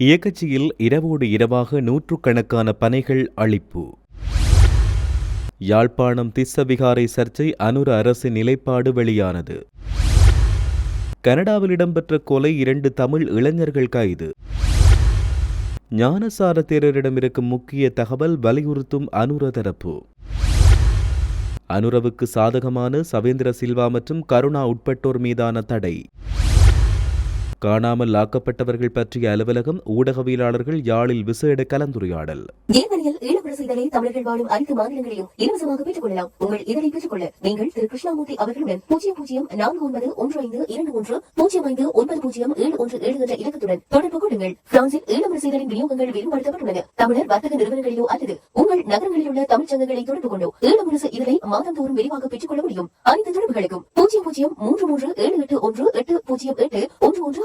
இயக்கச்சியில் இரவோடு இரவாக நூற்றுக்கணக்கான பனைகள் அழிப்பு. யாழ்ப்பாணம் திஸ்ஸவிகாரை சர்ச்சை அனுர அரசின் நிலைப்பாடு வெளியானது. கனடாவில் இடம்பெற்ற கொலை இரண்டு தமிழ் இளைஞர்கள் கைது. ஞானசார தேரரிடம் இருக்கும் முக்கிய தகவல் வலியுறுத்தும் அனுர தரப்பு. அனுரவுக்கு சாதகமான சவேந்திர சில்வா மற்றும் கருணா உட்பட்டோர் மீதான தடை. காணாமல் ஆக்கப்பட்டவர்கள் பற்றிய அலுவலகம் ஊடகவியலாளர்கள் யாழில் விசேட கலந்துரையாடல். செய்தலை தமிழர்கள் வாழும் அனைத்து மாநிலங்களையும் இலவசமாக பெற்றுக் கொள்ளலாம் உங்கள் இதனை பெற்றுக் கொள்ள நீங்கள் திரு கிருஷ்ணாமூர்த்தி அவர்களுடன் பூஜ்ஜியம் பூஜ்ஜியம் நான்கு ஒன்பது ஒன்று ஐந்து இரண்டு ஒன்று பூஜ்ஜியம் ஐந்து ஒன்பது பூஜ்ஜியம் ஏழு ஒன்று ஏழு என்ற இலக்கத்துடன் தொடர்பு கொள்ளுங்கள். பிரான்சில் ஈழமர செய்தலின் விநியோகங்கள் விரிவுபடுத்தப்பட்டுள்ளன. தமிழர் வர்த்தக நிறுவனங்களிலோ அல்லது உங்கள் நகரங்களில் உள்ள தமிழ்ச் சங்கங்களை தொடர்பு கொண்டோ ஈழமுரசு இதனை மாதந்தோறும் விரிவாக பெற்றுக் கொள்ள முடியும். அனைத்து தொடர்புகளுக்கும் பூஜ்ஜியம் பூஜ்ஜியம் மூன்று மூன்று ஏழு எட்டு ஒன்று எட்டு பூஜ்ஜியம் எட்டு ஒன்று ஒன்று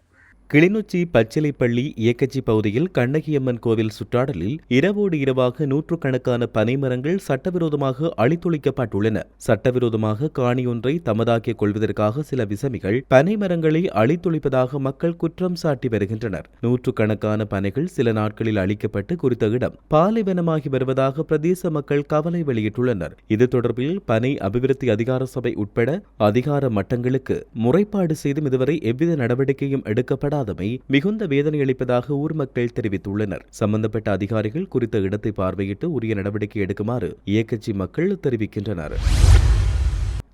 கிளிநொச்சி பச்சிலைப்பள்ளி இயக்கச்சி பகுதியில் கண்ணகியம்மன் கோவில் சுற்றாடலில் இரவோடு இரவாக நூற்றுக்கணக்கான பனைமரங்கள் சட்டவிரோதமாக அழித்தொழிக்கப்பட்டுள்ளன. சட்டவிரோதமாக காணியொன்றை தமதாக்கிக் கொள்வதற்காக சில விசமிகள் பனைமரங்களை அழித்தொழிப்பதாக மக்கள் குற்றம் சாட்டி வருகின்றனர். நூற்றுக்கணக்கான பனைகள் சில நாட்களில் அழிக்கப்பட்டு குறித்த இடம் பாலைவனமாகி வருவதாக பிரதேச மக்கள் கவலை வெளியிட்டுள்ளனர். இது தொடர்பில் பனை அபிவிருத்தி அதிகார சபை உட்பட அதிகார மட்டங்களுக்கு முறைப்பாடு செய்தும் இதுவரை எவ்வித நடவடிக்கையும் எடுக்கப்படாது இல்லாதமை மிகுந்த வேதனை அளிப்பதாக ஊர் மக்கள் தெரிவித்துள்ளனர். சம்பந்தப்பட்ட அதிகாரிகள் குறித்த இடத்தை பார்வையிட்டு உரிய நடவடிக்கை எடுக்குமாறு இயக்கச்சி மக்கள் தெரிவிக்கின்றனர்.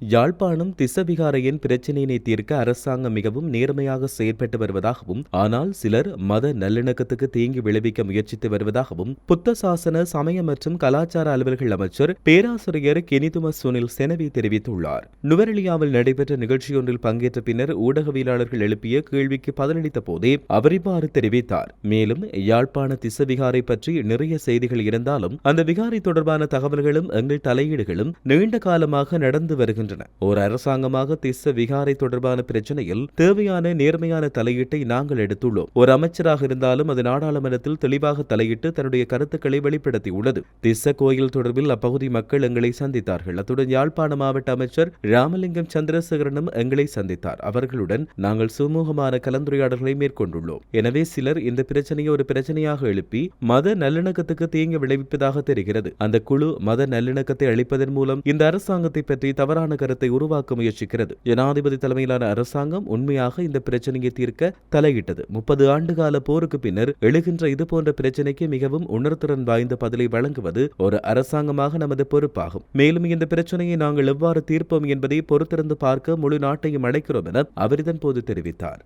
யாழ்ப்பாணம் திசவிகாரையின் பிரச்சினையினை தீர்க்க அரசாங்கம் மிகவும் நேர்மையாக செயற்பட்டு வருவதாகவும் ஆனால் சிலர் மத நல்லிணக்கத்துக்கு தீங்கு விளைவிக்க முயற்சித்து வருவதாகவும் புத்த சாசன சமய மற்றும் கலாச்சார அலுவல்கள் அமைச்சர் பேராசிரியர் கெனிதும சுனில் செனவி தெரிவித்துள்ளார். நுவரெலியாவில் நடைபெற்ற நிகழ்ச்சியொன்றில் பங்கேற்ற பின்னர் ஊடகவியலாளர்கள் எழுப்பிய கேள்விக்கு பதிலளித்த போதே அவர் இவ்வாறு தெரிவித்தார். மேலும் யாழ்ப்பாண திசவிகாரை பற்றி நிறைய செய்திகள் இருந்தாலும் அந்த விகாரை தொடர்பான தகவல்களும் எங்கள் தலையீடுகளும் நீண்ட காலமாக நடந்து வருகின்றன. வருகின்றன. ஒரு அரசாங்கமாக திஸ்ஸ விகாரை தொடர்பான பிரச்சனையில் தேவையான நேர்மையான தலையீட்டை நாங்கள் எடுத்துள்ளோம். ஒரு அமைச்சராக இருந்தாலும் அது நாடாளுமன்றத்தில் தெளிவாக தலையிட்டு தன்னுடைய கருத்துக்களை வெளிப்படுத்தியுள்ளது. திஸ்ஸ கோயில் தொடர்பில் அப்பகுதி மக்கள் எங்களை சந்தித்தார்கள். அத்துடன் யாழ்ப்பாண மாவட்ட அமைச்சர் ராமலிங்கம் சந்திரசேகரனும் எங்களை சந்தித்தார். அவர்களுடன் நாங்கள் சுமூகமான கலந்துரையாடல்களை மேற்கொண்டுள்ளோம். எனவே சிலர் இந்த பிரச்சனையை ஒரு பிரச்சனையாக எழுப்பி மத நல்லிணக்கத்துக்கு தீங்கு விளைவிப்பதாக தெரிகிறது. அந்த குழு மத நல்லிணக்கத்தை அளிப்பதன் மூலம் இந்த அரசாங்கத்தை பற்றி தவறான கருத்தை உருவாக்க முயற்சிக்கிறது. ஜனாதிபதி தலைமையிலான அரசாங்கம் உண்மையாக இந்த பிரச்சனையை தீர்க்க தலையிட்டது. முப்பது ஆண்டுகால போருக்கு பின்னர் எழுகின்ற இதுபோன்ற பிரச்சனைக்கு மிகவும் உணர்திறன் வாய்ந்த பதிலை வழங்குவது ஒரு அரசாங்கமாக நமது பொறுப்பாகும். மேலும் இந்த பிரச்சனையை நாங்கள் எவ்வாறு தீர்ப்போம் என்பதை பொறுத்திருந்து பார்க்க முழு நாட்டையும் அழைக்கிறோம் என அவர் இதன்போது தெரிவித்தார்.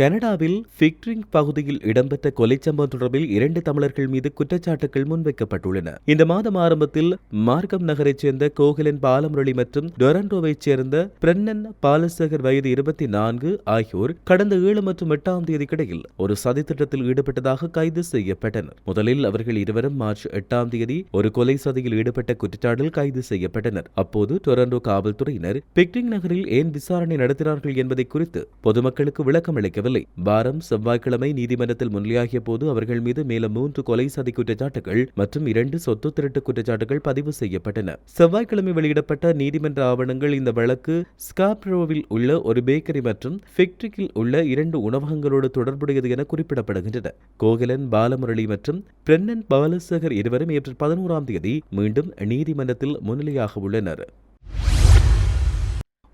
கனடாவில் ஃபிக்ட்ரிங் பகுதியில் இடம்பெற்ற கொலை சம்பவம் தொடர்பில் இரண்டு தமிழர்கள் மீது குற்றச்சாட்டுகள் முன்வைக்கப்பட்டுள்ளன. இந்த மாதம் ஆரம்பத்தில் மார்க்கம் நகரைச் சேர்ந்த கோகிலன் பாலமுரளி மற்றும் டொரண்டோவைச் சேர்ந்த பிரன்னன் பாலசேகர் வயது இருபத்தி நான்கு ஆகியோர் கடந்த ஏழு மற்றும் எட்டாம் தேதிக்கிடையில் ஒரு சதித்திட்டத்தில் ஈடுபட்டதாக கைது செய்யப்பட்டனர். முதலில் அவர்கள் இருவரும் மார்ச் எட்டாம் தேதி ஒரு கொலை சதியில் ஈடுபட்ட குற்றச்சாட்டில் கைது செய்யப்பட்டனர். அப்போது டொரண்டோ காவல்துறையினர் பிக்ரிங் நகரில் ஏன் விசாரணை நடத்தினார்கள் என்பதை குறித்து பொதுமக்களுக்கு விளக்கம் அளிக்கவில்லை முடியவில்லை வாரம் செவ்வாய்க்கிழமை நீதிமன்றத்தில் முன்னிலையாகிய போது அவர்கள் மீது மேலும் மூன்று கொலை சதி குற்றச்சாட்டுகள் மற்றும் இரண்டு சொத்து திருட்டு குற்றச்சாட்டுகள் பதிவு செய்யப்பட்டன. செவ்வாய்க்கிழமை வெளியிடப்பட்ட நீதிமன்ற ஆவணங்கள் இந்த வழக்கு ஸ்காப்ரோவில் உள்ள ஒரு பேக்கரி மற்றும் ஃபெக்ட்ரிக்கில் உள்ள இரண்டு உணவகங்களோடு தொடர்புடையது என குறிப்பிடப்படுகின்றன. கோகலன் பாலமுரளி மற்றும் பிரன்னன் பாலசேகர் இருவரும் ஏப்ரல் பதினோராம் தேதி மீண்டும் நீதிமன்றத்தில் முன்னிலையாக உள்ளனர்.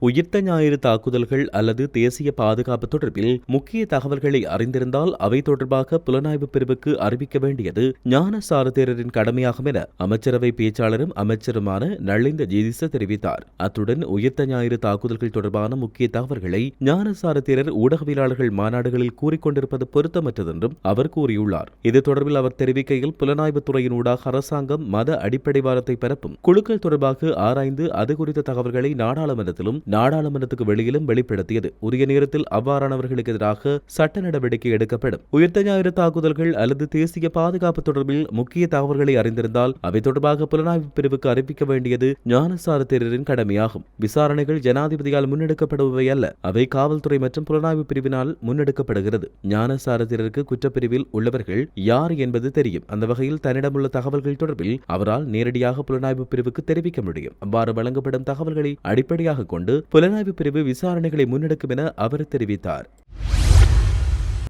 உயிர்த்த ஞாயிறு தாக்குதல்கள் அல்லது தேசிய பாதுகாப்பு தொடர்பில் முக்கிய தகவல்களை அறிந்திருந்தால் அவை தொடர்பாக புலனாய்வு பிரிவுக்கு அறிவிக்க வேண்டியது ஞான தேரரின் கடமையாகும் என அமைச்சரவை பேச்சாளரும் அமைச்சருமான நளிந்த ஜெதிச தெரிவித்தார். அத்துடன் உயிர்த்த ஞாயிறு தாக்குதல்கள் தொடர்பான முக்கிய தகவல்களை ஞான சாரதேரர் ஊடகவியலாளர்கள் மாநாடுகளில் கூறிக்கொண்டிருப்பது பொருத்தமற்றதென்றும் அவர் கூறியுள்ளார். இது தொடர்பில் அவர் தெரிவிக்கையில் புலனாய்வு துறையின் ஊடாக அரசாங்கம் மத அடிப்படைவாதத்தை பரப்பும் குழுக்கள் தொடர்பாக ஆராய்ந்து அது குறித்த தகவல்களை நாடாளுமன்றத்திலும் நாடாளுமன்றத்துக்கு வெளியிலும் வெளிப்படுத்தியது. உரிய நேரத்தில் அவ்வாறானவர்களுக்கு எதிராக சட்ட நடவடிக்கை எடுக்கப்படும். உயிர்த்த ஞாயிறு தாக்குதல்கள் அல்லது தேசிய பாதுகாப்பு தொடர்பில் முக்கிய தகவல்களை அறிந்திருந்தால் அவை தொடர்பாக புலனாய்வு பிரிவுக்கு அறிவிக்க வேண்டியது ஞானசார தேரரின் கடமையாகும். விசாரணைகள் ஜனாதிபதியால் முன்னெடுக்கப்படுபவை அல்ல. அவை காவல்துறை மற்றும் புலனாய்வு பிரிவினால் முன்னெடுக்கப்படுகிறது. ஞானசார தேரருக்கு குற்றப்பிரிவில் உள்ளவர்கள் யார் என்பது தெரியும். அந்த வகையில் தன்னிடமுள்ள தகவல்கள் தொடர்பில் அவரால் நேரடியாக புலனாய்வு பிரிவுக்கு தெரிவிக்க முடியும். அவ்வாறு வழங்கப்படும் தகவல்களை அடிப்படையாக கொண்டு புலனாய்வு பிரிவு விசாரணைகளை முன்னெடுக்கும் என அவர் தெரிவித்தார்.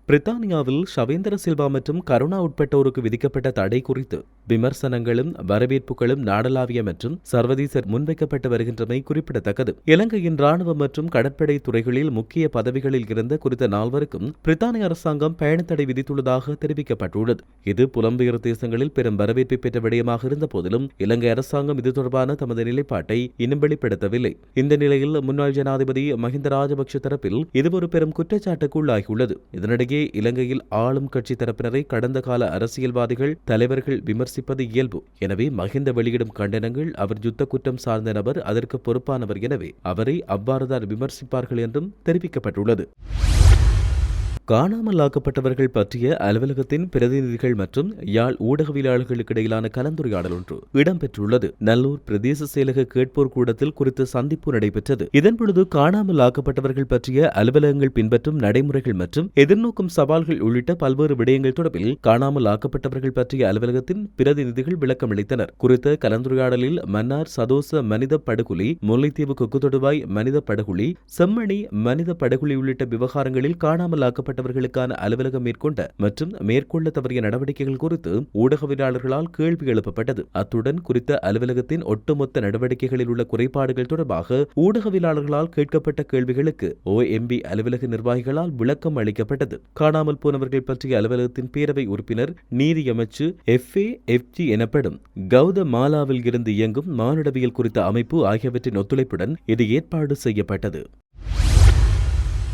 பிரித்தானியாவில் ஷவேந்திர சில்வா மற்றும் கருணா உட்பட்டோருக்கு விதிக்கப்பட்ட தடை குறித்து விமர்சனங்களும் வரவேற்புகளும் நாடளாவிய மற்றும் சர்வதேச முன்வைக்கப்பட்டு வருகின்றமை குறிப்பிடத்தக்கது. இலங்கையின் ராணுவ மற்றும் கடற்படை துறைகளில் முக்கிய பதவிகளில் இருந்த குறித்த நால்வருக்கும் பிரித்தானிய அரசாங்கம் பயணத்தடை விதித்துள்ளதாக தெரிவிக்கப்பட்டுள்ளது. இது புலம்பெயர் தேசங்களில் பெரும் வரவேற்பை பெற்ற விடயமாக இருந்த போதிலும் இலங்கை அரசாங்கம் இது தொடர்பான தமது நிலைப்பாட்டை இன்னும் வெளிப்படுத்தவில்லை. இந்த நிலையில் முன்னாள் ஜனாதிபதி மஹிந்த ராஜபக்ஷ தரப்பில் இது ஒரு பெரும் குற்றச்சாட்டுக்கு உள்ளாகியுள்ளது இதனிடையே இலங்கையில் ஆளும் கட்சி தரப்பினரை கடந்த கால அரசியல்வாதிகள் தலைவர்கள் விமர்சிப்பது இயல்பு. எனவே மஹிந்த வெளியிடும் கண்டனங்கள் அவர் யுத்த குற்றம் சார்ந்த நபர் அதற்கு பொறுப்பானவர். எனவே அவரை அவ்வாறுதான் விமர்சிப்பார்கள் என்றும் தெரிவிக்கப்பட்டுள்ளது. காணாமல் ஆக்கப்பட்டவர்கள் பற்றிய அலுவலகத்தின் பிரதிநிதிகள் மற்றும் யாழ் ஊடகவியலாளர்களுக்கு இடையிலான கலந்துரையாடல் ஒன்று இடம்பெற்றுள்ளது. நல்லூர் பிரதேச செயலக கேட்போர் கூடத்தில் குறித்த சந்திப்பு நடைபெற்றது. இதன்பொழுது காணாமல் ஆக்கப்பட்டவர்கள் பற்றிய அலுவலகங்கள் பின்பற்றும் நடைமுறைகள் மற்றும் எதிர்நோக்கும் சவால்கள் உள்ளிட்ட பல்வேறு விடயங்கள் தொடர்பில் காணாமல் ஆக்கப்பட்டவர்கள் பற்றிய அலுவலகத்தின் பிரதிநிதிகள் விளக்கமளித்தனர். குறித்த கலந்துரையாடலில் மன்னார் சதோச மனித படுகொலி முல்லைத்தீவு கொக்கு தொடுவாய் மனித படுகொலி செம்மணி மனித படுகொலி உள்ளிட்ட விவகாரங்களில் காணாமல் ஆக்கப்பட்ட பாதிக்கப்பட்டவர்களுக்கான அலுவலகம் மேற்கொண்ட மற்றும் மேற்கொள்ள தவறிய நடவடிக்கைகள் குறித்து ஊடகவியலாளர்களால் கேள்வி எழுப்பப்பட்டது. அத்துடன் குறித்த அலுவலகத்தின் ஒட்டுமொத்த நடவடிக்கைகளில் உள்ள குறைபாடுகள் தொடர்பாக ஊடகவியலாளர்களால் கேட்கப்பட்ட கேள்விகளுக்கு ஓஎம்பி அலுவலக நிர்வாகிகளால் விளக்கம் அளிக்கப்பட்டது. காணாமல் போனவர்கள் பற்றிய அலுவலகத்தின் பேரவை உறுப்பினர் நீதியமைச்சு எஃப்ஏ எஃப்ஜி எனப்படும் கௌத மாலாவில் இருந்து இயங்கும் மானுடவியல் குறித்த அமைப்பு ஆகியவற்றின் ஒத்துழைப்புடன் இது ஏற்பாடு செய்யப்பட்டது.